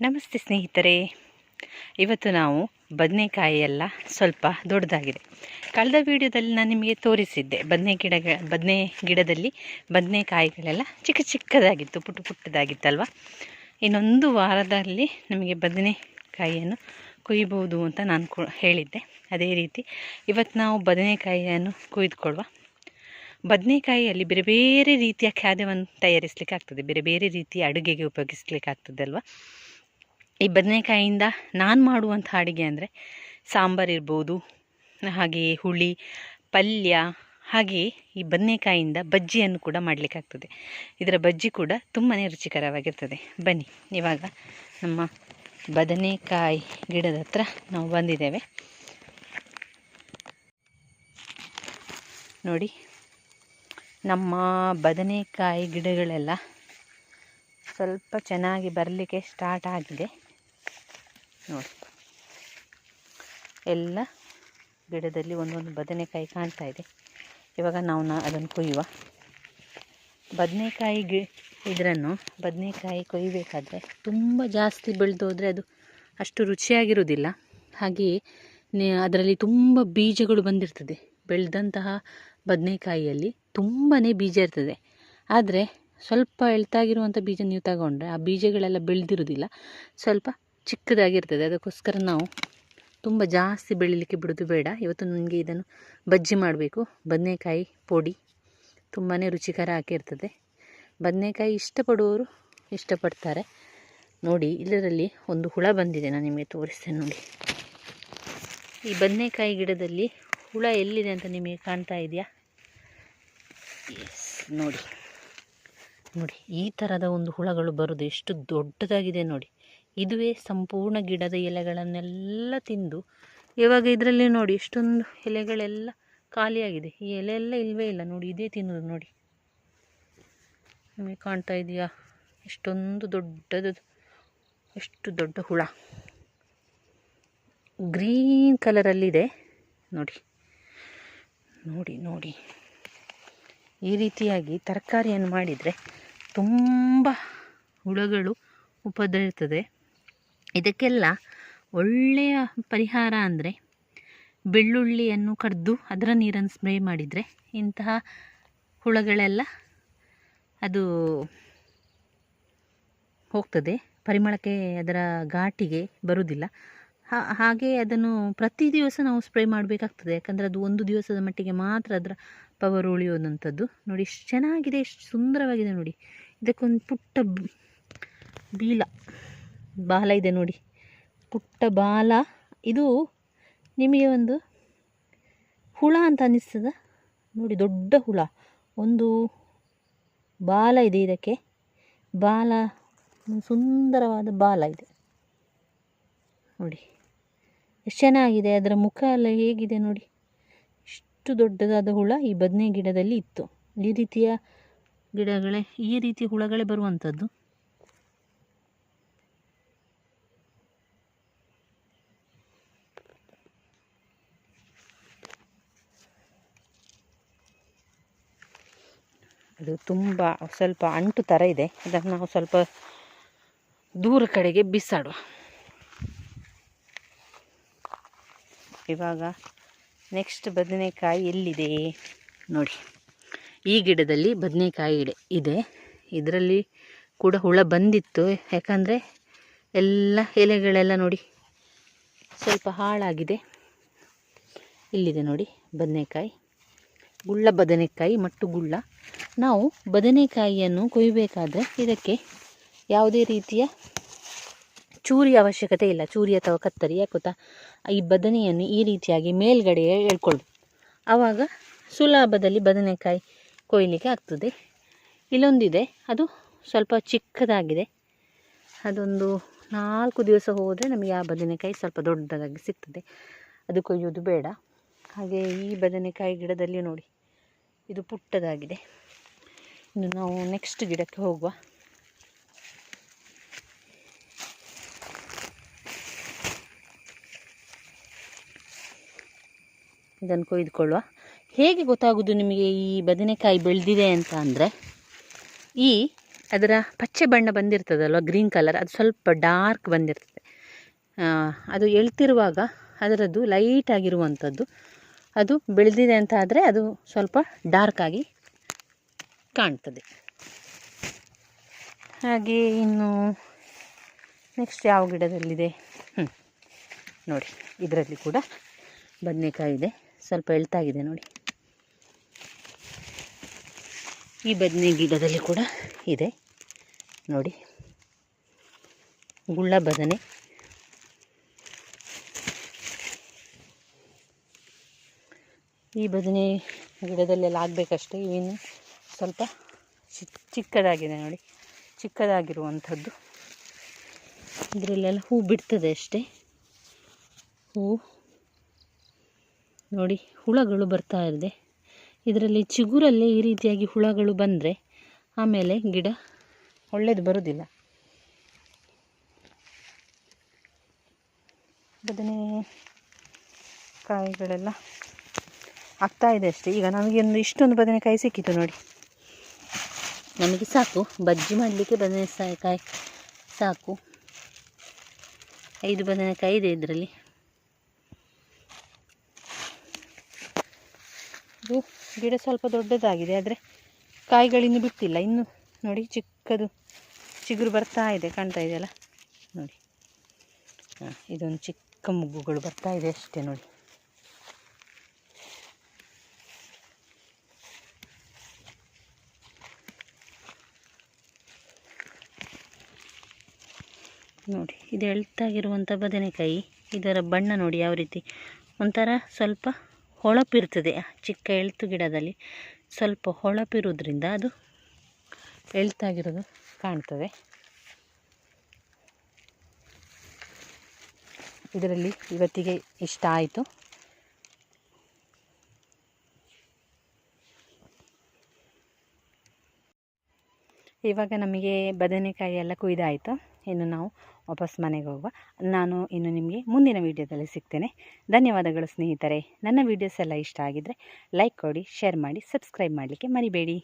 ನಮಸ್ತೆ ಸ್ನೇಹಿತರೆ. ಇವತ್ತು ನಾವು ಬದನೆಕಾಯಿ ಎಲ್ಲ ಸ್ವಲ್ಪ ದೊಡ್ಡದಾಗಿದೆ. ಕಳೆದ ವಿಡಿಯೋದಲ್ಲಿ ನಾನು ನಿಮಗೆ ತೋರಿಸಿದ್ದೆ, ಬದನೆ ಗಿಡ ಬದನೆ ಗಿಡದಲ್ಲಿ ಬದನೆಕಾಯಿಗಳೆಲ್ಲ ಚಿಕ್ಕ ಚಿಕ್ಕದಾಗಿತ್ತು, ಪುಟ್ಟ ಪುಟ್ಟದಾಗಿತ್ತಲ್ವ? ಇನ್ನೊಂದು ವಾರದಲ್ಲಿ ನಮಗೆ ಬದನೆಕಾಯಿಯನ್ನು ಕೊಯ್ಬೋದು ಅಂತ ನಾನು ಹೇಳಿದ್ದೆ. ಅದೇ ರೀತಿ ಇವತ್ತು ನಾವು ಬದನೆಕಾಯಿಯನ್ನು ಕೊಯ್ದುಕೊಳ್ಳುವ. ಬದನೆಕಾಯಿಯಲ್ಲಿ ಬೇರೆ ಬೇರೆ ರೀತಿಯ ಖಾದ್ಯವನ್ನು ತಯಾರಿಸಲಿಕ್ಕೆ ಆಗ್ತದೆ ಬೇರೆ ಬೇರೆ ರೀತಿಯ ಅಡುಗೆಗೆ ಉಪಯೋಗಿಸ್ಲಿಕ್ಕೆ ಆಗ್ತದೆ ಅಲ್ವಾ? ಈ ಬದನೆಕಾಯಿಯಿಂದ ನಾನು ಮಾಡುವಂಥ ಅಡುಗೆ ಅಂದರೆ ಸಾಂಬಾರು ಇರ್ಬೋದು ಹಾಗೆಯೇ ಹುಳಿ, ಪಲ್ಯ ಹಾಗೆಯೇ ಈ ಬದನೆಕಾಯಿಯಿಂದ ಬಜ್ಜಿಯನ್ನು ಕೂಡ ಮಾಡಲಿಕ್ಕಾಗ್ತದೆ. ಇದರ ಬಜ್ಜಿ ಕೂಡ ತುಂಬಾ ರುಚಿಕರವಾಗಿರ್ತದೆ. ಬನ್ನಿ, ಇವಾಗ ನಮ್ಮ ಬದನೆಕಾಯಿ ಗಿಡದ ಹತ್ರ ನಾವು ಬಂದಿದ್ದೇವೆ. ನೋಡಿ, ನಮ್ಮ ಬದನೆಕಾಯಿ ಗಿಡಗಳೆಲ್ಲ ಸ್ವಲ್ಪ ಚೆನ್ನಾಗಿ ಬರಲಿಕ್ಕೆ ಸ್ಟಾರ್ಟ್ ಆಗಿದೆ. ನೋಡಿ. ಎಲ್ಲ ಗಿಡದಲ್ಲಿ ಒಂದೊಂದು ಬದನೆಕಾಯಿ ಕಾಣ್ತಾ ಇದೆ. ಇವಾಗ ನಾವು ನಾ ಅದನ್ನು ಕೊಯ್ಯುವ. ಬದನೆಕಾಯಿ ಗಿ, ಇದರನ್ನು ಬದನೆಕಾಯಿ ಕೊಯ್ಯಬೇಕಾದ್ರೆ ತುಂಬ ಜಾಸ್ತಿ ಬೆಳೆದೋದ್ರೆ ಅದು ಅಷ್ಟು ರುಚಿಯಾಗಿರುವುದಿಲ್ಲ. ಹಾಗೆಯೇ ಅದರಲ್ಲಿ ತುಂಬ ಬೀಜಗಳು ಬಂದಿರ್ತದೆ. ಬೆಳೆದಂತಹ ಬದನೆಕಾಯಿಯಲ್ಲಿ ತುಂಬಾ ಬೀಜ ಇರ್ತದೆ. ಆದರೆ ಸ್ವಲ್ಪ ಎಳ್ತಾಗಿರುವಂಥ ಬೀಜ ನೀವು ತಗೊಂಡ್ರೆ ಆ ಬೀಜಗಳೆಲ್ಲ ಬೆಳೆದಿರೋದಿಲ್ಲ ಸ್ವಲ್ಪ ಚಿಕ್ಕದಾಗಿರ್ತದೆ. ಅದಕ್ಕೋಸ್ಕರ ನಾವು ತುಂಬ ಜಾಸ್ತಿ ಬೆಳೀಲಿಕ್ಕೆ ಬಿಡೋದು ಬೇಡ. ಇವತ್ತು ನನಗೆ ಇದನ್ನು ಬಜ್ಜಿ ಮಾಡಬೇಕು. ಬದನೇಕಾಯಿ ಪೊಡಿ ತುಂಬಾ ರುಚಿಕರ ಆಗಿರ್ತದೆ ಬದನೇಕಾಯಿ ಇಷ್ಟಪಡುವವರು ಇಷ್ಟಪಡ್ತಾರೆ. ನೋಡಿ, ಇದರಲ್ಲಿ ಒಂದು ಹುಳ ಬಂದಿದೆ. ನಾನು ನಿಮಗೆ ತೋರಿಸ್ತೇನೆ ನೋಡಿ. ಈ ಬದನೇಕಾಯಿ ಗಿಡದಲ್ಲಿ ಹುಳ ಎಲ್ಲಿದೆ ಅಂತ ನಿಮಗೆ ಕಾಣ್ತಾ ಇದೆಯಾ? ಎಸ್ ನೋಡಿ. ನೋಡಿ, ಈ ಥರದ ಒಂದು ಹುಳಗಳು ಬರೋದು ಎಷ್ಟು ದೊಡ್ಡದಾಗಿದೆ ನೋಡಿ. ಇದುವೇ ಸಂಪೂರ್ಣ ಗಿಡದ ಎಲೆಗಳನ್ನೆಲ್ಲ ತಿಂದು, ಇವಾಗ ಇದರಲ್ಲಿ ನೋಡಿ ಇಷ್ಟೊಂದು ಎಲೆಗಳೆಲ್ಲ ಖಾಲಿಯಾಗಿದೆ. ಈ ಎಲೆ ಎಲ್ಲ ಇಲ್ಲವೇ ಇಲ್ಲ ನೋಡಿ, ಇದೇ ತಿನ್ನೋದು ನೋಡಿ. ನಿಮಗೆ ಕಾಣ್ತಾ ಇದೆಯಾ? ಎಷ್ಟೊಂದು ದೊಡ್ಡದು, ಎಷ್ಟು ದೊಡ್ಡ ಹುಳ. ಗ್ರೀನ್ ಕಲರಲ್ಲಿದೆ. ನೋಡಿ ನೋಡಿ ನೋಡಿ. ಈ ರೀತಿಯಾಗಿ ತರಕಾರಿಯನ್ನು ಮಾಡಿದರೆ ತುಂಬ ಹುಳಗಳು ಉಪದ್ರವಿರ್ತದೆ ಇದಕ್ಕೆಲ್ಲ ಒಳ್ಳೆಯ ಪರಿಹಾರ ಅಂದರೆ ಬೆಳ್ಳುಳ್ಳಿಯನ್ನು ಕಡಿದು ಅದರ ನೀರನ್ನು ಸ್ಪ್ರೇ ಮಾಡಿದರೆ ಇಂತಹ ಹುಳಗಳೆಲ್ಲ ಅದು ಹೋಗ್ತದೆ. ಪರಿಮಳಕ್ಕೆ ಅದರ ಘಾಟಿಗೆ ಬರುವುದಿಲ್ಲ. ಹಾಗೆ ಅದನ್ನು ಪ್ರತಿ ದಿವಸ ನಾವು ಸ್ಪ್ರೇ ಮಾಡಬೇಕಾಗ್ತದೆ. ಯಾಕಂದರೆ ಅದು ಒಂದು ದಿವಸದ ಮಟ್ಟಿಗೆ ಮಾತ್ರ ಅದರ ಪವರ್ ಉಳಿಯೋದಂಥದ್ದು ನೋಡಿ ಎಷ್ಟು ಚೆನ್ನಾಗಿದೆ ಎಷ್ಟು ಸುಂದರವಾಗಿದೆ ನೋಡಿ. ಇದಕ್ಕೊಂದು ಪುಟ್ಟ ಬೀಲ ಬಾಲ ಇದೆ ನೋಡಿ. ಪುಟ್ಟ ಬಾಲ. ಇದು ನಿಮಗೆ ಒಂದು ಹುಳ ಅಂತ ಅನ್ನಿಸ್ತದ ನೋಡಿ, ದೊಡ್ಡ ಹುಳ. ಒಂದು ಬಾಲ ಇದೆ ಇದಕ್ಕೆ. ಬಾಲ, ಸುಂದರವಾದ ಬಾಲ ಇದೆ. ನೋಡಿ, ಎಷ್ಟು ಚೆನ್ನಾಗಿದೆ, ಅದರ ಮುಖ ಎಲ್ಲ ಹೇಗಿದೆ ನೋಡಿ. ಇಷ್ಟು ದೊಡ್ಡದಾದ ಹುಳ ಈ ಬದನೆ ಗಿಡದಲ್ಲಿ ಇತ್ತು. ಈ ರೀತಿಯ ಗಿಡಗಳೇ, ಈ ರೀತಿಯ ಹುಳಗಳೇ ಬರುವಂಥದ್ದು. ಅದು ತುಂಬ ಸ್ವಲ್ಪ ಅಂಟು ಥರ ಇದೆ. ಅದನ್ನು ನಾವು ಸ್ವಲ್ಪ ದೂರ ಕಡೆಗೆ ಬಿಸಾಡುವ. ಇವಾಗ ನೆಕ್ಸ್ಟ್ ಬದನೆಕಾಯಿ ಎಲ್ಲಿದೆ? ನೋಡಿ. ಈ ಗಿಡದಲ್ಲಿ ಬದನೆಕಾಯಿ ಗಿಡ ಇದೆ. ಇದರಲ್ಲಿ ಕೂಡ ಹುಳ ಬಂದಿತ್ತು. ಯಾಕಂದರೆ ಎಲ್ಲ ಎಲೆಗಳೆಲ್ಲ ನೋಡಿ ಸ್ವಲ್ಪ ಹಾಳಾಗಿದೆ. ಇಲ್ಲಿದೆ ನೋಡಿ ಬದನೆಕಾಯಿ. ಗುಳ್ಳ ಬದನೆಕಾಯಿ ಮತ್ತು ಗುಳ್ಳ. ನಾವು ಬದನೆಕಾಯಿಯನ್ನು ಕೊಯ್ಯಬೇಕಾದ್ರೆ ಇದಕ್ಕೆ ಯಾವುದೇ ರೀತಿಯ ಚೂರಿ ಅವಶ್ಯಕತೆ ಇಲ್ಲ. ಚೂರಿ ಅಥವಾ ಕತ್ತರಿ, ಯಾಕೆ ಗೊತ್ತಾ? ಈ ಬದನೆಯನ್ನು ಈ ರೀತಿಯಾಗಿ ಮೇಲ್ಗಡೆ ಎಳ್ಕೊಳ್ಬೇಕು ಆವಾಗ ಸುಲಭದಲ್ಲಿ ಬದನೆಕಾಯಿ ಕೊಯ್ಲಿಕ್ಕೆ ಆಗ್ತದೆ. ಇಲ್ಲೊಂದಿದೆ, ಅದು ಸ್ವಲ್ಪ ಚಿಕ್ಕದಾಗಿದೆ. ಅದೊಂದು ನಾಲ್ಕು ದಿವಸ ಹೋದರೆ ನಮಗೆ ಆ ಬದನೆಕಾಯಿ ಸ್ವಲ್ಪ ದೊಡ್ಡದಾಗಿ ಸಿಗ್ತದೆ. ಅದು ಕೊಯ್ಯೋದು ಬೇಡ. ಹಾಗೆ ಈ ಬದನೆಕಾಯಿ ಗಿಡದಲ್ಲಿ ನೋಡಿ, ಇದು ಪುಟ್ಟದಾಗಿದೆ. ಇನ್ನು ನಾವು ನೆಕ್ಸ್ಟ್ ಗಿಡಕ್ಕೆ ಹೋಗುವ. ಇದನ್ನು ಕೊಯ್ದುಕೊಳ್ಳುವ. ಹೇಗೆ ಗೊತ್ತಾಗೋದು ನಿಮಗೆ ಈ ಬದನೆಕಾಯಿ ಬೆಳೆದಿದೆ ಅಂತ ಅಂದರೆ, ಈ ಅದರ ಪಚ್ಚೆ ಬಣ್ಣ ಬಂದಿರ್ತದಲ್ವ, ಗ್ರೀನ್ ಕಲರ್, ಅದು ಸ್ವಲ್ಪ ಡಾರ್ಕ್ ಬಂದಿರ್ತದೆ. ಅದು ಎಳ್ತಿರುವಾಗ ಅದರದ್ದು ಲೈಟ್ ಆಗಿರುವಂಥದ್ದು ಅದು ಬೆಳೆದಿದೆ ಅಂತ ಆದರೆ ಅದು ಸ್ವಲ್ಪ ಡಾರ್ಕ್ ಆಗಿ ಕಾಣ್ತದೆ. ಹಾಗೆ ಇನ್ನು ನೆಕ್ಸ್ಟ್ ಯಾವ ಗಿಡದಲ್ಲಿದೆ? ಹ್ಞೂ ನೋಡಿ, ಇದರಲ್ಲಿ ಕೂಡ ಬದನೆಕಾಯಿ ಇದೆ. ಸ್ವಲ್ಪ ಎಳ್ತಾಗಿದೆ ನೋಡಿ. ಈ ಬದನೆ ಗಿಡದಲ್ಲಿ ಕೂಡ ಇದೆ. ನೋಡಿ, ಗುಳ್ಳ ಬದನೆ. ಈ ಬದನೆ ಗಿಡದಲ್ಲೆಲ್ಲ ಆಗಬೇಕಷ್ಟೇ. ಇನ್ನು ಸ್ವಲ್ಪ ಚಿ ಚಿಕ್ಕದಾಗಿದೆ ನೋಡಿ. ಚಿಕ್ಕದಾಗಿರುವಂಥದ್ದು. ಇದರಲ್ಲೆಲ್ಲ ಹೂ ಬಿಡ್ತದೆ ಅಷ್ಟೇ. ಹೂ. ನೋಡಿ, ಹುಳಗಳು ಬರ್ತಾ ಇದೆ. ಇದರಲ್ಲಿ ಚಿಗುರಲ್ಲೇ ಈ ರೀತಿಯಾಗಿ ಹುಳಗಳು ಬಂದರೆ ಆಮೇಲೆ ಗಿಡ ಒಳ್ಳೇದು ಬರೋದಿಲ್ಲ. ಬದನೆ ಕಾಯಿಗಳೆಲ್ಲ ಆಗ್ತಾ ಇದೆ ಅಷ್ಟೇ. ಈಗ ನಮಗೆ ಒಂದು ಇಷ್ಟೊಂದು ಬದನೆಕಾಯಿ ಸಿಕ್ಕಿತು ನೋಡಿ. ನಮಗೆ ಸಾಕು. ಬಜ್ಜಿ ಮಾಡಲಿಕ್ಕೆ ಬದನೆಕಾಯಿ ಸಾಕು. ಐದು ಬದನೆಕಾಯಿ ಇದೆ ಇದರಲ್ಲಿ. ಇದು ಗಿಡ ಸ್ವಲ್ಪ ದೊಡ್ಡದಾಗಿದೆ ಆದರೆ ಕಾಯಿಗಳಿನ್ನು ಬಿಟ್ಟಿಲ್ಲ. ಇನ್ನು ನೋಡಿ ಚಿಕ್ಕದು ಚಿಗುರು ಬರ್ತಾ ಇದೆ ಕಾಣ್ತಾ ಇದೆಯಲ್ಲ ನೋಡಿ. ಹಾಂ ಇದೊಂದು ಚಿಕ್ಕ ಮುಗ್ಗುಗಳು ಬರ್ತಾ ಇದೆ ಅಷ್ಟೇ ನೋಡಿ. ನೋಡಿ, ಇದು ಎಳ್ತಾಗಿರುವಂಥ ಬದನೆಕಾಯಿ. ಇದರ ಬಣ್ಣ ನೋಡಿ ಯಾವ ರೀತಿ. ಒಂಥರ ಸ್ವಲ್ಪ ಹೊಳಪಿರ್ತದೆ ಚಿಕ್ಕ ಎಳ್ತು ಗಿಡದಲ್ಲಿ. ಸ್ವಲ್ಪ ಹೊಳಪಿರೋದ್ರಿಂದ ಅದು ಎಳ್ತಾಗಿರೋದು ಕಾಣ್ತದೆ. ಇದರಲ್ಲಿ ಇವತ್ತಿಗೆ ಇಷ್ಟ ಆಯಿತು. ಇವಾಗ ನಮಗೆ ಬದನೆಕಾಯಿ ಎಲ್ಲ ಕುಯ್ದಾಯಿತು. ಇನ್ನು ನಾವು ವಾಪಸ್ ಮನೆಗೆ ಹೋಗುವ. ನಾನು ಇನ್ನು ನಿಮಗೆ ಮುಂದಿನ ವೀಡಿಯೋದಲ್ಲಿ ಸಿಗ್ತೇನೆ. ಧನ್ಯವಾದಗಳು ಸ್ನೇಹಿತರೆ. ನನ್ನ ವೀಡಿಯೋಸ್ ಎಲ್ಲ ಇಷ್ಟ ಆಗಿದ್ದರೆ ಲೈಕ್ ಕೊಡಿ, ಶೇರ್ ಮಾಡಿ, ಸಬ್ಸ್ಕ್ರೈಬ್ ಮಾಡಲಿಕ್ಕೆ ಮರಿಬೇಡಿ.